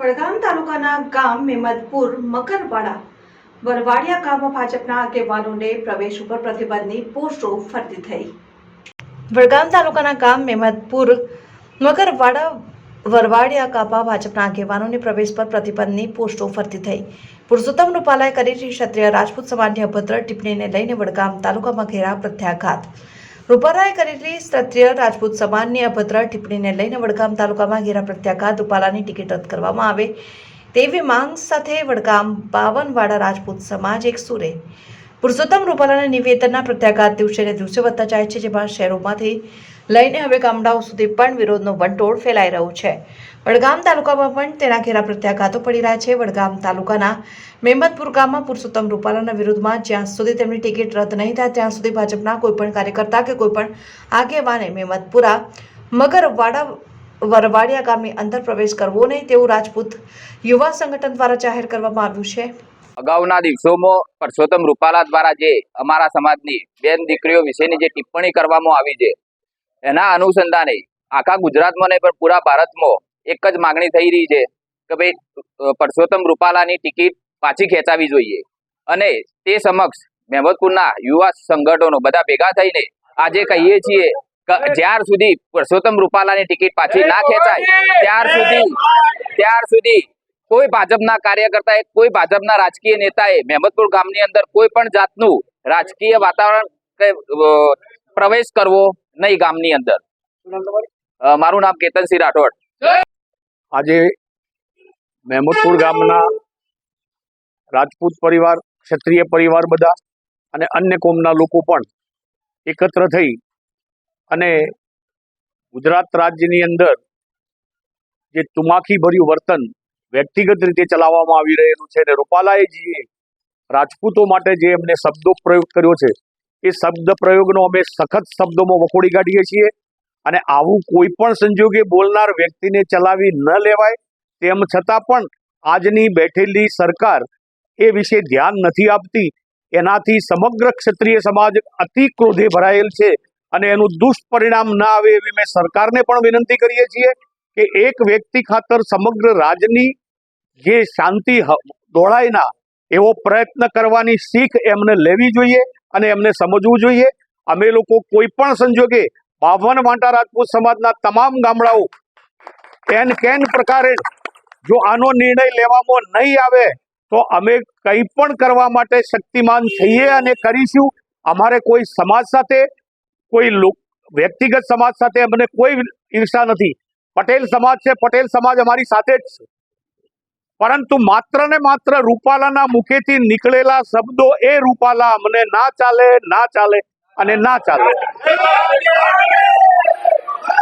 વડગામ તાલુકાના ગામ મેમદપુર, મકરવાડા, વરવાડિયા ગામમાં ભાજપના આગેવાનોને પ્રવેશ ઉપર પ્રતિબંધની પોસ્ટો ફરતી થઈ. વડગામ તાલુકાના ગામ મેમદપુર, મકરવાડા, વરવાડિયા કાપા ભાજપના આગેવાનોને પ્રવેશ પર પ્રતિબંધની પોસ્ટો ફરતી થઈ. પુરુષોત્તમ રૂપાલાએ કરી ક્ષત્રિય રાજપૂત સમાજની અભદ્ર ટિપ્પણીને લઈને વડગામ તાલુકામાં ઘેરા પ્રત્યાઘાત. રૂપાલાએ કરેલી ક્ષત્રિય રાજપૂત સમાજની અભદ્ર ટિપ્પણીને લઈને વડગામ તાલુકામાં ઘેરા પ્રત્યાઘાત રૂપાલાની ટિકિટ રદ કરવામાં આવે તેવી માંગ સાથે વડગામ બાવનવાડા રાજપૂત સમાજ એક સુરે પુરુષોત્તમ રૂપાલાના નિવેદનના પ્રત્યાઘાત દિવસે ને દિવસે વધતા જાય છે, જેમાં શહેરોમાંથી લઈને હવે ગામડાઓ સુધી પણ વિરોધનો વંટોળ ફેલાઈ રહ્યો છે. વડગામ તાલુકામાં પણ તેના ઘેરા પ્રત્યાઘાતો પડી રહ્યા છે. વડગામ તાલુકાના મેમદપુર ગામમાં પુરુષોત્તમ રૂપાલાના વિરુદ્ધમાં જ્યાં સુધી તેમની ટિકિટ રદ નહીં થાય, ત્યાં સુધી ભાજપના કોઈપણ કાર્યકર્તા કે કોઈપણ આગેવાને મેમદપુરા મગરવાડા વરવાડિયા ગામની અંદર પ્રવેશ કરવો નહીં તેવું રાજપૂત યુવા સંગઠન દ્વારા જાહેર કરવામાં આવ્યું છે. અગાઉના દિવસોમાં પરસોત્તમ રૂપાલા દ્વારા જે અમારા સમાજની બેન દીકરીઓ વિશેની જે ટિપ્પણી કરવામાં આવી છે, એના અનુસંધાને આખા ગુજરાતમાં નહીં પણ પૂરા ભારતમાં એક જ માગણી થઈ રહી છે કે ભાઈ પરસોત્તમ રૂપાલાની ટિકિટ પાછી ખેંચાવી જોઈએ. અને તે સમક્ષ મહેમદપુરના યુવા સંગઠનો બધા ભેગા થઈને આજે કહીએ છીએ જ્યાર સુધી પરસોત્તમ રૂપાલાની ટિકિટ પાછી ના ખેંચાય, ત્યાર સુધી ત્યાર સુધી કોઈ ભાજપના કાર્યકર્તાએ કોઈ ભાજપના રાજકીય નેતાએ મહેમદપુર ગામની અંદર કોઈ પણ જાતનું રાજકીય વાતાવરણ કે પ્રવેશ કરવો નહીં ગામની અંદર. મારું નામ કેતનસિંહ રાઠોડ. આજે મહેમદપુર ગામના રાજપૂત પરિવાર ક્ષત્રિય પરિવાર બધા અને અન્ય કોમના લોકો પણ એકત્ર થઈ અને ગુજરાત રાજ્યની અંદર જે તુમાખી ભર્યું વર્તન વ્યક્તિગત રીતે ચલાવવામાં આવી રહેલું છે અને રૂપાલાએ જે રાજપૂતો માટે જે એમને શબ્દો પ્રયોગ કર્યો છે, એ શબ્દ પ્રયોગનો અમે સખત શબ્દોમાં વખોડી કાઢીએ છીએ અને આવું કોઈ પણ સંજોગે બોલનાર વ્યક્તિને ચલાવી ન લેવાય. તેમ છતાં પણ આજની બેઠેલી સરકાર એ વિશે ધ્યાન નથી આપતી. એનાથી સમગ્ર ક્ષત્રિય સમાજ અતિ ક્રોધે ભરાયેલ છે અને એનું દુષ્પરિણામ ના આવે એવી મેં સરકારને પણ વિનંતી કરીએ છીએ કે એક વ્યક્તિ ખાતર સમગ્ર રાજની જે શાંતિ દોડાય ના એવો પ્રયત્ન કરવાની શીખ એમને લેવી જોઈએ અને એમને સમજવું જોઈએ. અમે લોકો કોઈ પણ સંજોગે બાવન વાંટા રાજપૂત સમાજના તમામ ગામડાઓ કેન કેન પ્રકારે જો આનો નિર્ણય લેવામાં નહીં આવે, તો અમે કંઈ પણ કરવા માટે શક્તિમાન થઈએ અને કરીશું. અમારે કોઈ સમાજ સાથે, કોઈ વ્યક્તિગત સમાજ સાથે અમને કોઈ ઈર્ષા નથી. પટેલ સમાજ છે, પટેલ સમાજ અમારી સાથે જ છે. પરંતુ માત્ર ને માત્ર રૂપાલાના મુખેથી નીકળેલા શબ્દો એ રૂપાલા અમને ના ચાલે ના ચાલે અને ના ચાલે.